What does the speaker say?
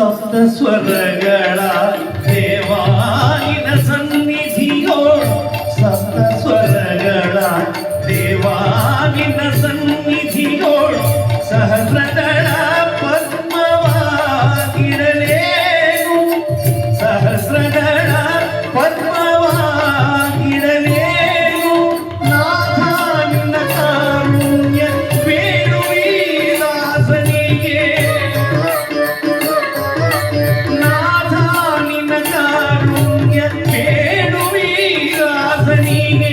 ಸಪ್ತ ಸ್ವರಗಳ ದೇವಾಯಿನ ಸನ್ನಿಧಿಯೋಳು ಸಪ್ತ ಸ್ವರಗಳ ದೇವಾಯಿನ ಸನ್ನಿಧಿಯೋಳು ಸಹಸ್ರಗಳ ಪದ್ಮವಾಗಿರಲೇನು. ಸಹಸ್ರಗಳ ಪದ್ಮವಾಗಿರಲೇನು. ನಾಥ ನಿನ್ನ ಕಾರುಣ್ಯ ಬೇರುವೀಲಾಸನಿಗೆ கையிலே